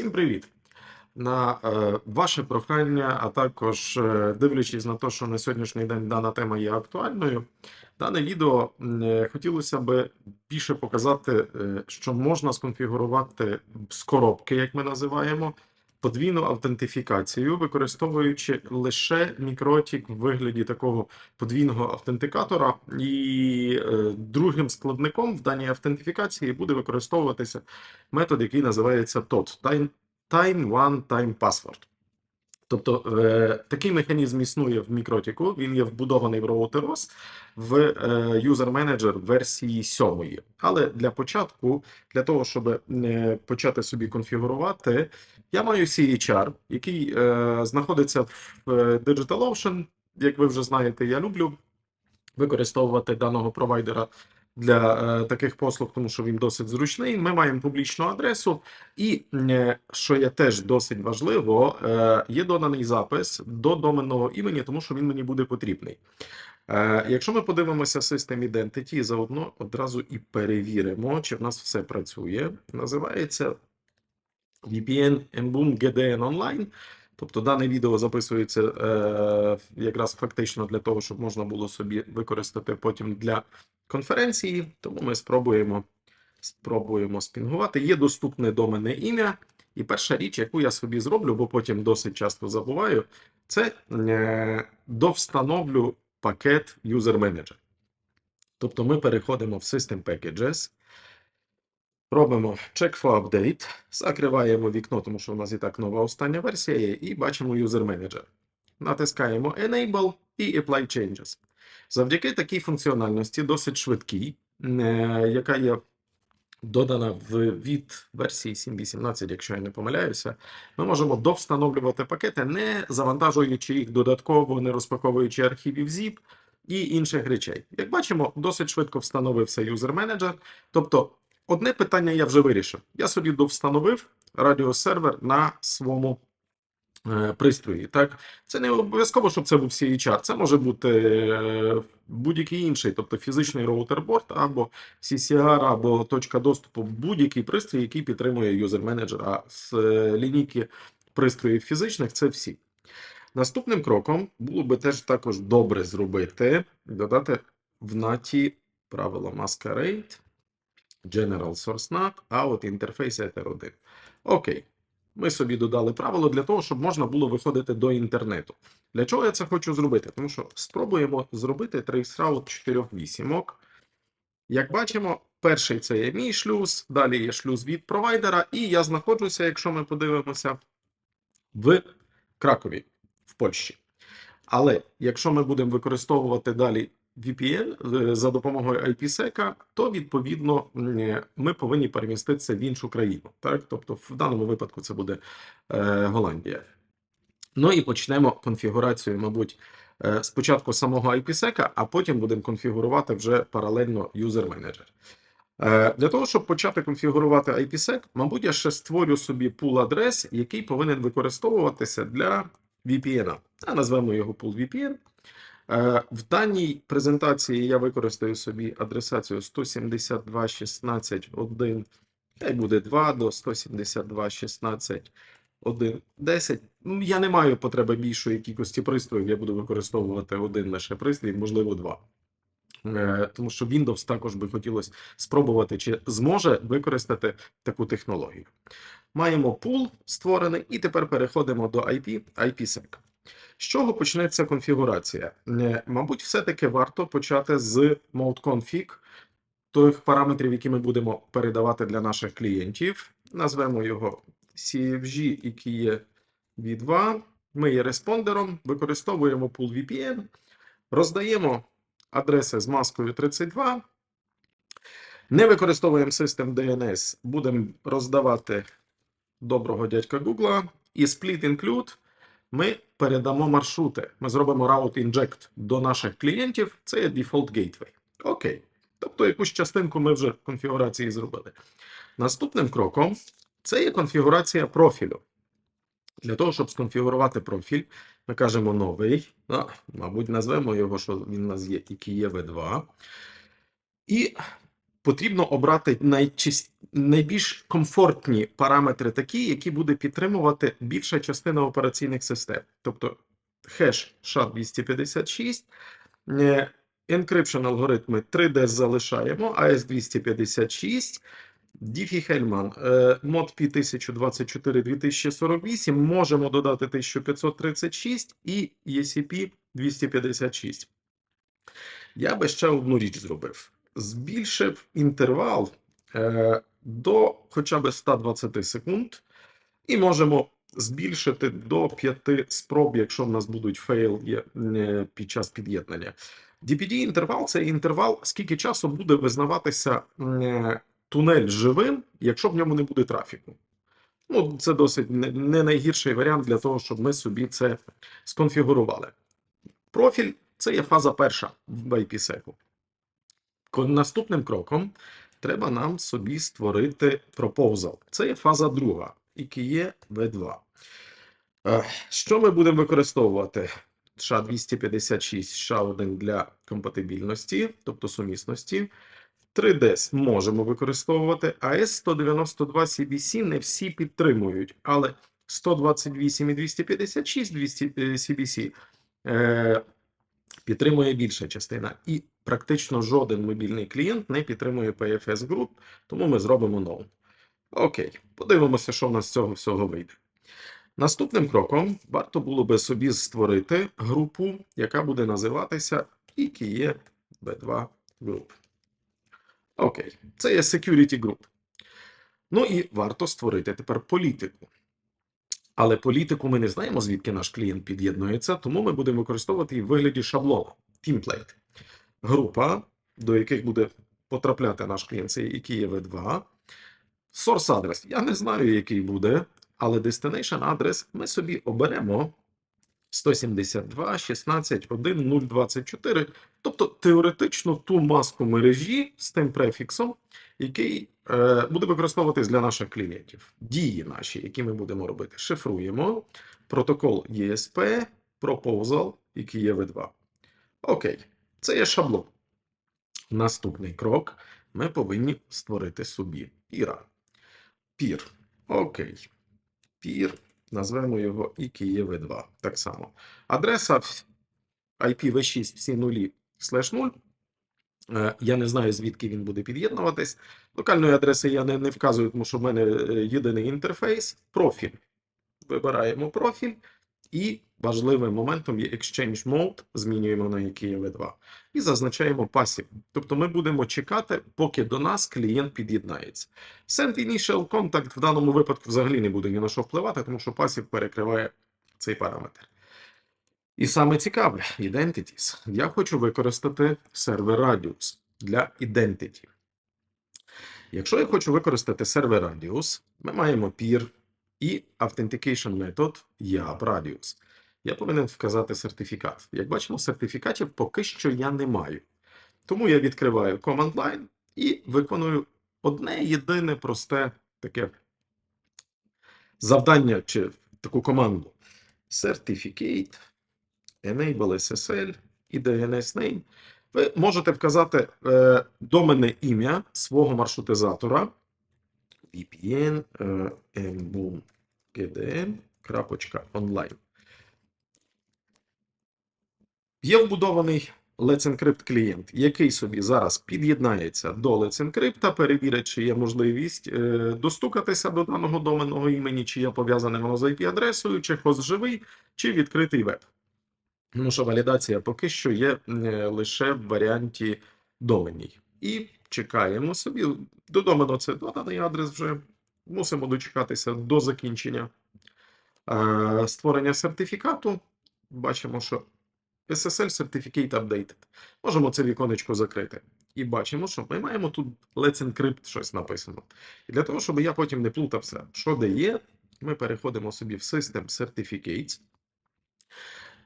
Всім привіт! На е, ваше прохання, а також е, дивлячись на те, що на сьогоднішній день дана тема є актуальною, дане відео е, хотілося б більше показати, е, що можна сконфігурувати з коробки, як ми називаємо, подвійну автентифікацію, використовуючи лише мікротік в вигляді такого подвійного автентикатора. І е, другим складником в даній автентифікації буде використовуватися метод, який називається TOT Time, time One Time Password. Тобто е, такий механізм існує в мікротіку, він є вбудований в RouterOS в е, User Manager версії 7. Але для початку, для того, щоб е, почати собі конфігурувати, я маю CHR, який е, знаходиться в е, DigitalOcean. Як ви вже знаєте, я люблю використовувати даного провайдера для е, таких послуг, тому що він досить зручний. Ми маємо публічну адресу, і е, що є теж досить важливо, е, є доданий запис до доменного імені, тому що він мені буде потрібний. Якщо ми подивимося System Identity, заодно одразу і перевіримо, чи в нас все працює. Називається VPN Embum GDN Online. Тобто дане відео записується е, якраз фактично для того, щоб можна було собі використати потім для конференції. Тому ми спробуємо, спробуємо спінгувати. Є доступне до мене ім'я. І перша річ, яку я собі зроблю, бо потім досить часто забуваю, це е, довстановлю пакет User Manager. Тобто ми переходимо в System Packages. Робимо check for update, закриваємо вікно, тому що у нас і так нова остання версія є, і бачимо User Manager. Натискаємо Enable і Apply Changes. Завдяки такій функціональності, досить швидкій, е, яка є додана від версії 7.18, якщо я не помиляюся, ми можемо довстановлювати пакети, не завантажуючи їх додатково, не розпаковуючи архівів ZIP і інших речей. Як бачимо, досить швидко встановився User Manager. Тобто, одне питання я вже вирішив. Я собі довстановив радіосервер на своєму е, пристрої. Так, це не обов'язково, щоб це був CHR. Це може бути е, будь-який інший, тобто фізичний роутерборд або CCR, або точка доступу, будь-який пристрій, який підтримує User Manager. А з е, лінійки пристроїв фізичних це всі. Наступним кроком було би теж також добре зробити, додати в наті правило Masquerade, General Source NAT, Out Interface Ether 1. Окей. Ми собі додали правило для того, щоб можна було виходити до інтернету. Для чого я це хочу зробити? Тому що спробуємо зробити трейсраут 4 вісімок. Як бачимо, перший це є мій шлюз, далі є шлюз від провайдера, і я знаходжуся, якщо ми подивимося, в Кракові, в Польщі. Але якщо ми будемо використовувати далі VPN е, за допомогою IPsec, то відповідно ми повинні переміститися в іншу країну. Так? Тобто, в даному випадку це буде е, Голландія. Ну і почнемо конфігурацію, мабуть, е, спочатку самого IPsec, а потім будемо конфігурувати вже паралельно User Manager. Е, Для того, щоб почати конфігурувати IPsec, мабуть, я ще створю собі пул адрес, який повинен використовуватися для VPN. А назвемо його пул VPN. Е, В даній презентації я використаю собі адресацію 172.16.1, хай буде 2 до 172.16.1.10. Ну, Я не маю потреби більшої кількості пристроїв, я буду використовувати один лише пристрій, можливо, два. Е, Тому що Windows також би хотілося спробувати, чи зможе використати таку технологію. Маємо пул створений, і тепер переходимо до IP, IPsec. З чого почнеться конфігурація? Е, Мабуть, все-таки варто почати з mode config, тих параметрів, які ми будемо передавати для наших клієнтів. Назвемо його CFG, який є V2. Ми є респондером, використовуємо пул VPN, роздаємо адреси з маскою 32. Не використовуємо систем DNS, будемо роздавати доброго дядька Google. І split include ми передамо маршрути. Ми зробимо route inject до наших клієнтів. Це є default gateway. Окей. Тобто якусь частинку ми вже в конфігурації зробили. Наступним кроком це є конфігурація профілю. Для того, щоб сконфігурувати профіль, ми кажемо новий. А, мабуть, назвемо його, що він у нас є IKEA V2. І потрібно обрати найчис... найбільш комфортні параметри, такі, які буде підтримувати більша частина операційних систем. Тобто хеш SHA-256, е, encryption алгоритми 3D залишаємо, AS256, Diffie-Hellman, е, мод P1024-2048, можемо додати 1536 і ECP 256. Я би ще одну річ зробив. Збільшив інтервал е, до хоча б 120 секунд, і можемо збільшити до 5 спроб, якщо в нас будуть фейл е, під час під'єднання. DPD інтервал це інтервал, скільки часу буде визнаватися е, тунель живим, якщо в ньому не буде трафіку. Ну, це досить не, найгірший варіант для того, щоб ми собі це сконфігурували. Профіль це є фаза перша в IPsec. Наступним кроком треба нам собі створити proposal. Це є фаза друга, IKE V2. Е, Що ми будемо використовувати? SHA-256, SHA-1 для компатибільності, тобто сумісності. 3DS можемо використовувати, а S192 CBC не всі підтримують, але 128 і 256 200 е, CBC підтримує більша частина. І практично жоден мобільний клієнт не підтримує PFS Group, тому ми зробимо нову. Окей, подивимося, що в нас з цього всього вийде. Наступним кроком варто було би собі створити групу, яка буде називатися IKEA B2 Group. Окей, це є Security Group. Ну і варто створити тепер політику. Але політику ми не знаємо, звідки наш клієнт під'єднується, тому ми будемо використовувати її в вигляді шаблону, темплейт. Група, до яких буде потрапляти наш клієнт, це IKEA V2. Source адрес. Я не знаю, який буде, але destination адрес ми собі оберемо 172, 16, 1, 0, 24. Тобто теоретично ту маску мережі з тим префіксом, який буде використовуватись для наших клієнтів. Дії наші, які ми будемо робити. Шифруємо протокол ESP, proposal, який є V2. Окей, це є шаблон. Наступний крок. Ми повинні створити собі піра. Пір. Окей. Пір. Назвемо його IKEA V2. Так само. Адреса в- IPv6 всі нулі слеш 0. Е, Я не знаю, звідки він буде під'єднуватись. Локальної адреси я не, не вказую, тому що в мене е, єдиний інтерфейс. Профіль. Вибираємо профіль. І важливим моментом є Exchange Mode, змінюємо на IKEA V2. І зазначаємо пасів. Тобто ми будемо чекати, поки до нас клієнт під'єднається. Send Initial Contact в даному випадку взагалі не буде ні на що впливати, тому що пасів перекриває цей параметр. І саме цікаве, Identities. Я хочу використати сервер Radius для Identity. Якщо я хочу використати сервер Radius, ми маємо peer і Authentication Method YAP Radius. Я повинен вказати сертифікат. Як бачимо, сертифікатів поки що я не маю. Тому я відкриваю Command Line і виконую одне єдине просте таке завдання чи таку команду. Certificate, Enable SSL і DNS name. Ви можете вказати е, доменне ім'я свого маршрутизатора VPN е, mbum.gdm.online. Є вбудований Let's Encrypt клієнт, який собі зараз під'єднається до Let's Encrypt, перевірить, чи є можливість е, достукатися до даного доменного імені, чи є пов'язане воно з IP-адресою, чи хост живий, чи відкритий веб. Тому що валідація поки що є е, лише в варіанті доменній. І чекаємо собі. До домену це доданий адрес вже. Мусимо дочекатися до закінчення е, створення сертифікату. Бачимо, що SSL Certificate Updated. Можемо це віконечко закрити. І бачимо, що ми маємо тут Let's Encrypt щось написано. І для того, щоб я потім не плутався, що де є, ми переходимо собі в System Certificates.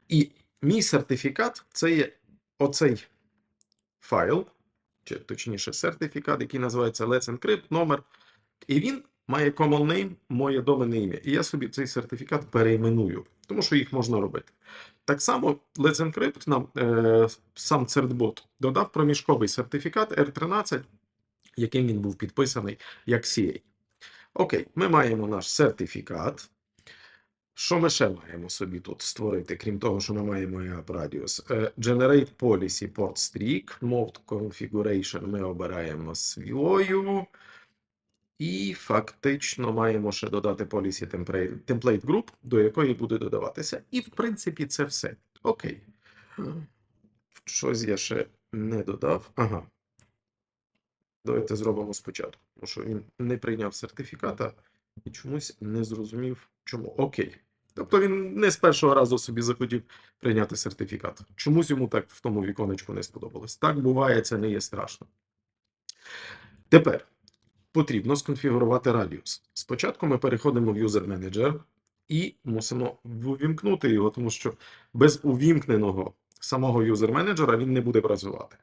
І мій сертифікат це є оцей файл, чи точніше сертифікат, який називається Let's Encrypt, номер. І він має common name, моє доменне ім'я. І я собі цей сертифікат перейменую, тому що їх можна робити. Так само Let's Encrypt нам е, сам CertBot додав проміжковий сертифікат R13 яким він був підписаний як CA. Окей, ми маємо наш сертифікат. Що ми ще маємо собі тут створити, крім того, що ми маємо? Е, Generate Policy Port Streak, Mode Configuration ми обираємо свою. І фактично маємо ще додати Policy template Group, до якої буде додаватися. І, в принципі, це все. Окей. Щось я ще не додав. Ага. Давайте зробимо спочатку, тому що він не прийняв сертифіката і чомусь не зрозумів, чому. Окей. Тобто він не з першого разу собі захотів прийняти сертифікат. Чомусь йому так в тому віконечку не сподобалось. Так буває, це не є страшно. Тепер потрібно сконфігурувати радіус. Спочатку ми переходимо в User Manager і мусимо увімкнути його, тому що без увімкненого самого User Manager він не буде працювати.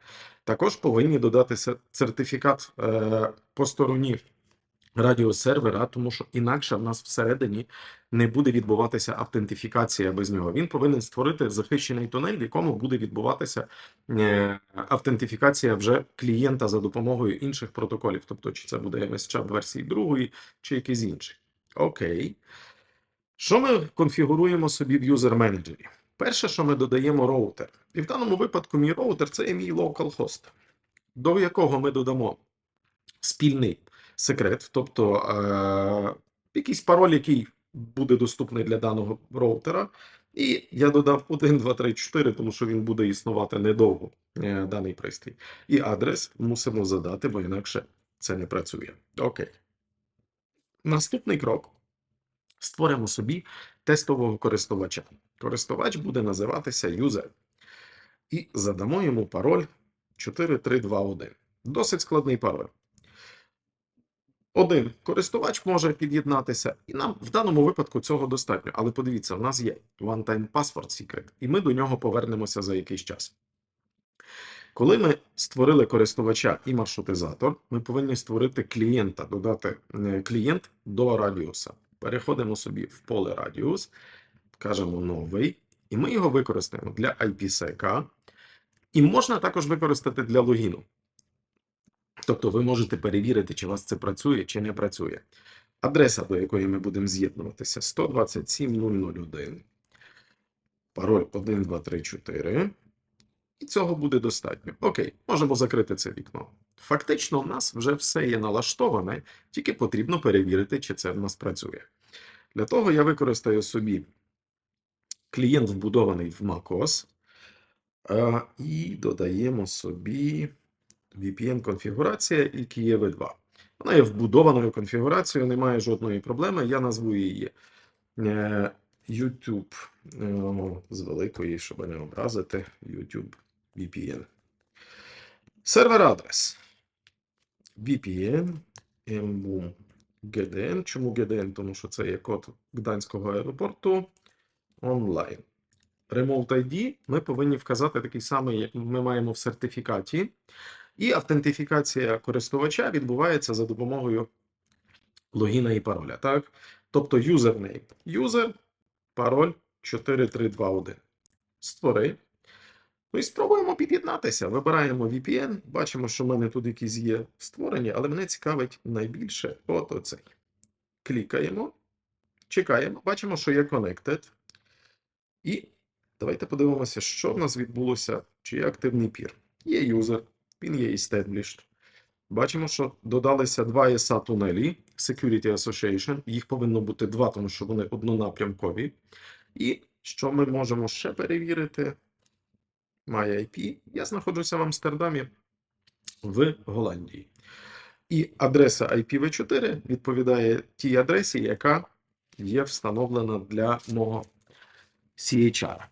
Також повинні додати сертифікат е, по стороні радіосервера, тому що інакше в нас всередині не буде відбуватися автентифікація без нього. Він повинен створити захищений тунель, в якому буде відбуватися е, автентифікація вже клієнта за допомогою інших протоколів. Тобто, чи це буде MSCHAP версії другої, чи якийсь інший. Окей. Що ми конфігуруємо собі в User Manager? Перше, що ми додаємо роутер. І в даному випадку мій роутер це є мій localhost, до якого ми додамо спільний секрет, тобто е, якийсь пароль, який буде доступний для даного роутера. І я додав 1, 2, 3, 4, тому що він буде існувати недовго, е, даний пристрій. І адрес мусимо задати, бо інакше це не працює. Окей. Наступний крок. Створимо собі тестового користувача. Користувач буде називатися user. І задамо йому пароль 4321. Досить складний пароль. Один користувач може під'єднатися, і нам в даному випадку цього достатньо. Але подивіться, в нас є one-time password secret, і ми до нього повернемося за якийсь час. Коли ми створили користувача і маршрутизатор, ми повинні створити клієнта, додати е, клієнт до радіуса. Переходимо собі в поле радіус, кажемо новий, і ми його використаємо для IPsec, і можна також використати для логіну. Тобто ви можете перевірити, чи у вас це працює, чи не працює. Адреса, до якої ми будемо з'єднуватися, 127.001. Пароль 1234. І цього буде достатньо. Окей, можемо закрити це вікно. Фактично, у нас вже все є налаштоване, тільки потрібно перевірити, чи це в нас працює. Для того я використаю собі клієнт, вбудований в macOS, е, і додаємо собі VPN-конфігурація і Kiev 2. Вона є вбудованою конфігурацією, немає жодної проблеми. Я назву її е, YouTube е, з великої, щоб не образити, YouTube VPN. Сервер адрес. VPN MBOOM GDN. Чому GDN? Тому що це є код Гданського аеропорту онлайн. Remote ID ми повинні вказати такий самий, як ми маємо в сертифікаті. І автентифікація користувача відбувається за допомогою логіна і пароля. Так? Тобто username. User, пароль 4321. Створи. Ну і спробуємо під'єднатися. Вибираємо VPN. Бачимо, що в мене тут якісь є створені, але мене цікавить найбільше от оцей. Клікаємо, чекаємо, бачимо, що є connected. І давайте подивимося, що в нас відбулося, чи є активний пір. Є юзер, він є established. Бачимо, що додалися два ESA тунелі Security Association. Їх повинно бути два, тому що вони однонапрямкові. І що ми можемо ще перевірити? MyIP. Я знаходжуся в Амстердамі в Голландії. І адреса IPv4 відповідає тій адресі, яка є встановлена для мого CHR.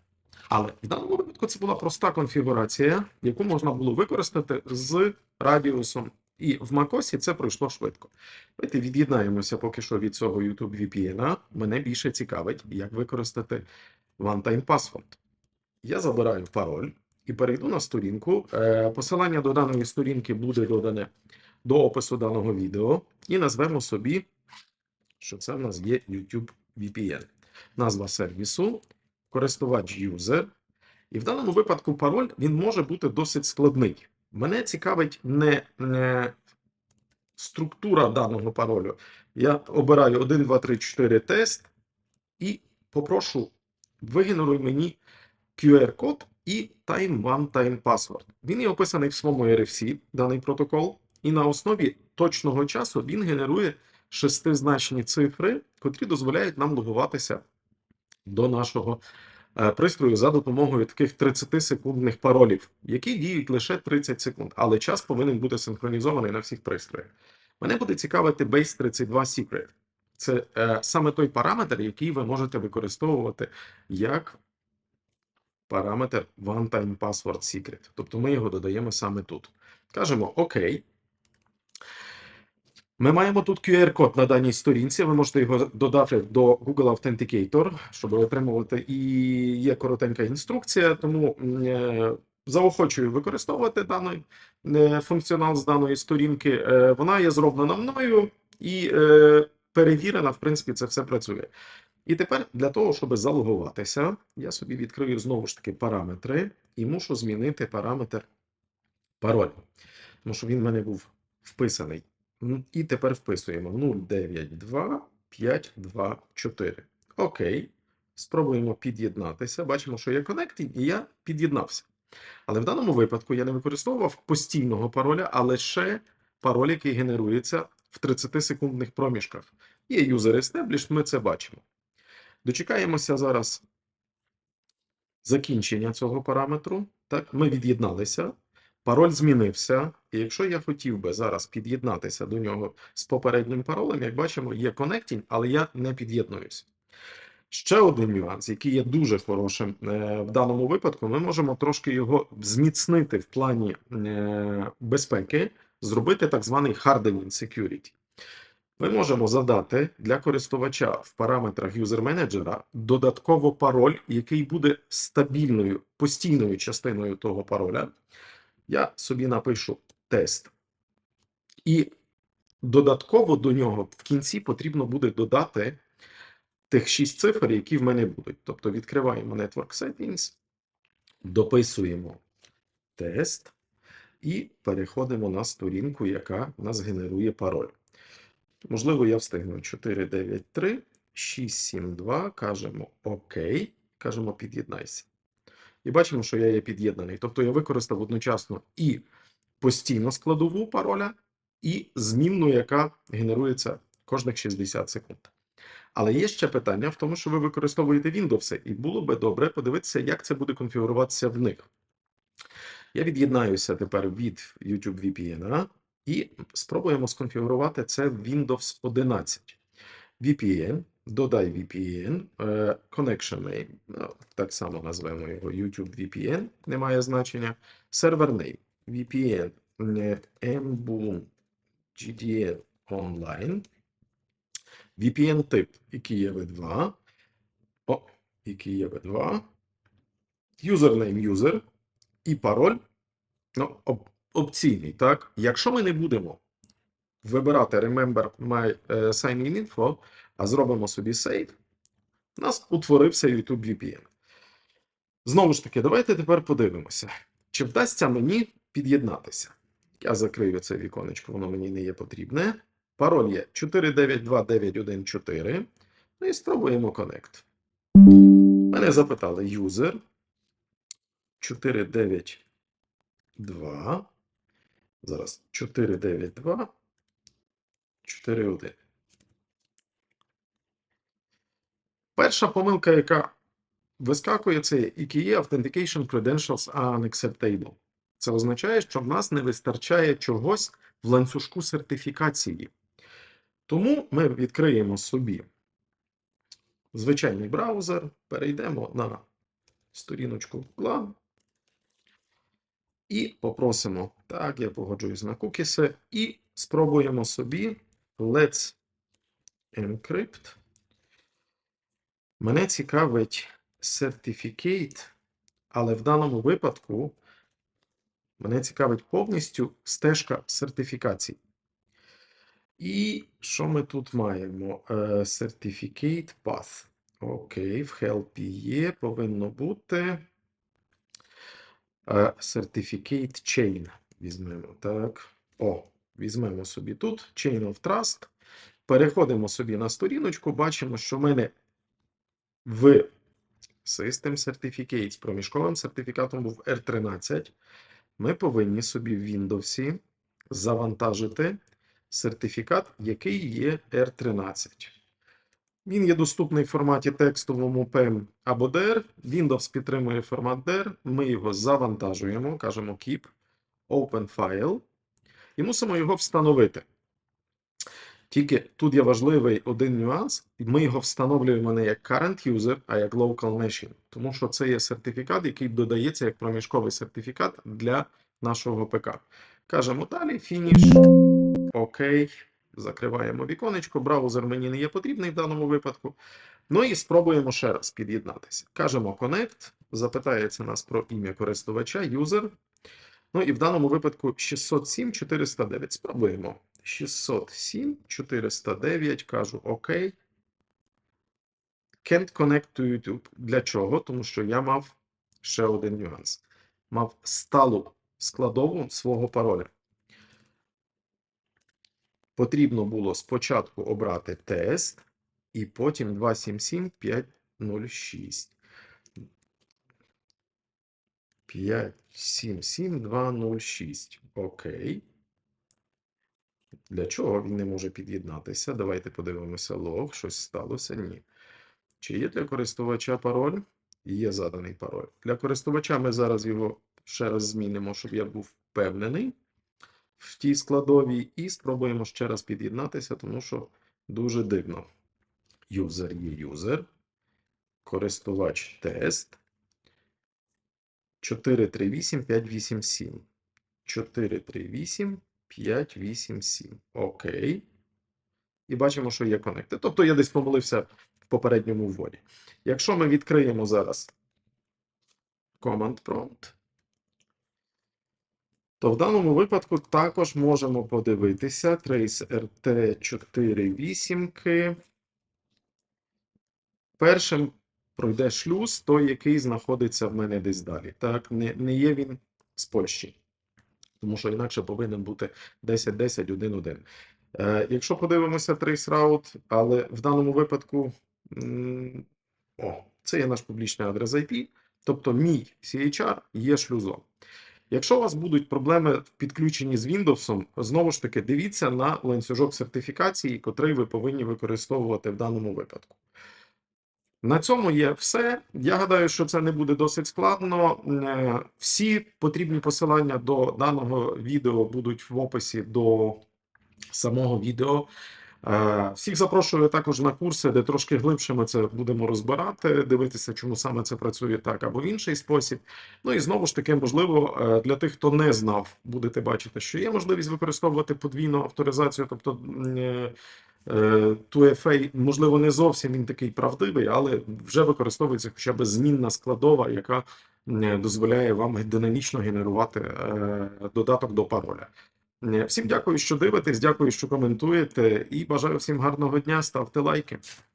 Але в даному випадку це була проста конфігурація, яку можна було використати з радіусом. І в macOS це пройшло швидко. Давайте від'єднаємося поки що від цього YouTube VPN. Мене більше цікавить, як використати one-time password. Я забираю пароль і перейду на сторінку. Е, Посилання до даної сторінки буде додане до опису даного відео. І назвемо собі, що це в нас є YouTube VPN. Назва сервісу, користувач юзер. І в даному випадку пароль він може бути досить складний. Мене цікавить не, не структура даного паролю. Я обираю 1, 2, 3, 4 тест і попрошу вигенеруй мені QR-код і Time One Time Password. Він є описаний в своєму RFC, даний протокол, і на основі точного часу він генерує шестизначні цифри, котрі дозволяють нам логуватися до нашого е, пристрою за допомогою таких 30-секундних паролів, які діють лише 30 секунд, але час повинен бути синхронізований на всіх пристроях. Мене буде цікавити Base 32 Secret. Це е, саме той параметр, який ви можете використовувати як параметр One Time Password Secret. Тобто ми його додаємо саме тут. Кажемо ОК. Ми маємо тут QR-код на даній сторінці. Ви можете його додати до Google Authenticator, щоб отримувати. І є коротенька інструкція, тому е, заохочую використовувати даний е, функціонал з даної сторінки. Е, Вона є зроблена мною і перевірена, в принципі, це все працює. І тепер для того, щоб залогуватися, я собі відкрию знову ж таки параметри і мушу змінити параметр пароль. Тому що він в мене був вписаний. І тепер вписуємо 092.524. Окей. Спробуємо під'єднатися. Бачимо, що є Connecting, і я під'єднався. Але в даному випадку я не використовував постійного пароля, а лише пароль, який генерується в 30-секундних проміжках. Є user established, ми це бачимо. Дочекаємося зараз закінчення цього параметру. Так, ми від'єдналися. Пароль змінився, і якщо я хотів би зараз під'єднатися до нього з попереднім паролем, як бачимо, є Connecting, але я не під'єднуюсь. Ще один нюанс, який є дуже хорошим е, в даному випадку, ми можемо трошки його зміцнити в плані е, безпеки, зробити так званий hardening security. Ми можемо задати для користувача в параметрах юзер менеджера додатково пароль, який буде стабільною, постійною частиною того пароля. Я собі напишу тест. І додатково до нього в кінці потрібно буде додати тих 6 цифр, які в мене будуть. Тобто відкриваємо Network Settings, дописуємо тест і переходимо на сторінку, яка нас генерує пароль. Можливо, я встигну 493 672, кажемо ОК, кажемо під'єднайся. І бачимо, що я є під'єднаний. Тобто я використав одночасно і постійну складову пароля, і змінну, яка генерується кожних 60 секунд. Але є ще питання в тому, що ви використовуєте Windows, і було би добре подивитися, як це буде конфігуруватися в них. Я від'єднаюся тепер від YouTube VPN і спробуємо сконфігурувати це в Windows 11. VPN, додай VPN, е, Connection Name, так само назвемо його YouTube VPN, немає значення. Server Name, VPN, е, MBUN, GDN Online, VPN тип, який є V2, о, який є V2, Username user і пароль, ну, оп- опційний, так? Якщо ми не будемо вибирати Remember My е, Sign In Info, а зробимо собі Save, у нас утворився YouTube VPN. Знову ж таки, давайте тепер подивимося, чи вдасться мені під'єднатися. Я закрию це віконечко, воно мені не є потрібне. Пароль є 492.914. Ну і спробуємо Connect. Мене запитали user 492. Зараз 492. 4.1. Перша помилка, яка вискакує, це EKE Authentication Credentials unacceptable. Це означає, що в нас не вистачає чогось в ланцюжку сертифікації. Тому ми відкриємо собі звичайний браузер, перейдемо на сторіночку Google і попросимо, так, я погоджуюсь на кукіси, і спробуємо собі Let's Encrypt. Мене цікавить Certificate, але в даному випадку мене цікавить повністю стежка сертифікацій. І що ми тут маємо? Е, Certificate Path. Окей, в Help є, повинно бути. Е, Certificate Chain. Візьмемо так. О, візьмемо собі тут Chain of Trust, переходимо собі на сторіночку, бачимо, що в мене в System Certificates проміжковим сертифікатом був R13. Ми повинні собі в Windows завантажити сертифікат, який є R13. Він є доступний в форматі текстовому PEM або DR. Windows підтримує формат DR. Ми його завантажуємо, кажемо Keep, Open File і мусимо його встановити. Тільки тут є важливий один нюанс. Ми його встановлюємо не як current user, а як local machine. Тому що це є сертифікат, який додається як проміжковий сертифікат для нашого ПК. Кажемо далі, фініш. Окей. Закриваємо віконечко. Браузер мені не є потрібний в даному випадку. Ну і спробуємо ще раз під'єднатися. Кажемо Connect, запитається нас про ім'я користувача, user. Ну і в даному випадку 607 409. Спробуємо. 607 409, кажу ОК. Can't connect to YouTube. Для чого? Тому що я мав ще один нюанс. Мав сталу складову свого пароля. Потрібно було спочатку обрати тест, і потім 277506. 577206. Окей. Для чого він не може під'єднатися? Давайте подивимося лог. Щось сталося? Ні. Чи є для користувача пароль? Є заданий пароль. Для користувача ми зараз його ще раз змінимо, щоб я був впевнений в тій складовій, і спробуємо ще раз під'єднатися, тому що дуже дивно. Юзер є юзер, користувач тест 438587. 438 587. 438 587. Окей. І бачимо, що є конекти. Тобто я десь помилився в попередньому вводі. Якщо ми відкриємо зараз Command Prompt, то в даному випадку також можемо подивитися Trace RT48. Першим пройде шлюз, той, який знаходиться в мене десь далі. Так, не, не є він з Польщі. Тому що інакше повинен бути 10-10-1-1. Е, якщо подивимося Route, але в даному випадку, о, це є наш публічний адрес IP, тобто мій CHR є шлюзом. Якщо у вас будуть проблеми в підключенні з Windows, знову ж таки дивіться на ланцюжок сертифікації, котрий ви повинні використовувати в даному випадку. На цьому є все. Я гадаю, що це не буде досить складно. Е, Всі потрібні посилання до даного відео будуть в описі до самого відео. Е, Всіх запрошую також на курси, де трошки глибше ми це будемо розбирати, дивитися, чому саме це працює так або в інший спосіб. Ну і знову ж таки, можливо, е, для тих, хто не знав, будете бачити, що є можливість використовувати подвійну авторизацію, тобто 2FA, можливо, не зовсім він такий правдивий, але вже використовується хоча б змінна складова, яка дозволяє вам динамічно генерувати е, додаток до пароля. Е, Всім дякую, що дивитесь, дякую, що коментуєте, і бажаю всім гарного дня. Ставте лайки.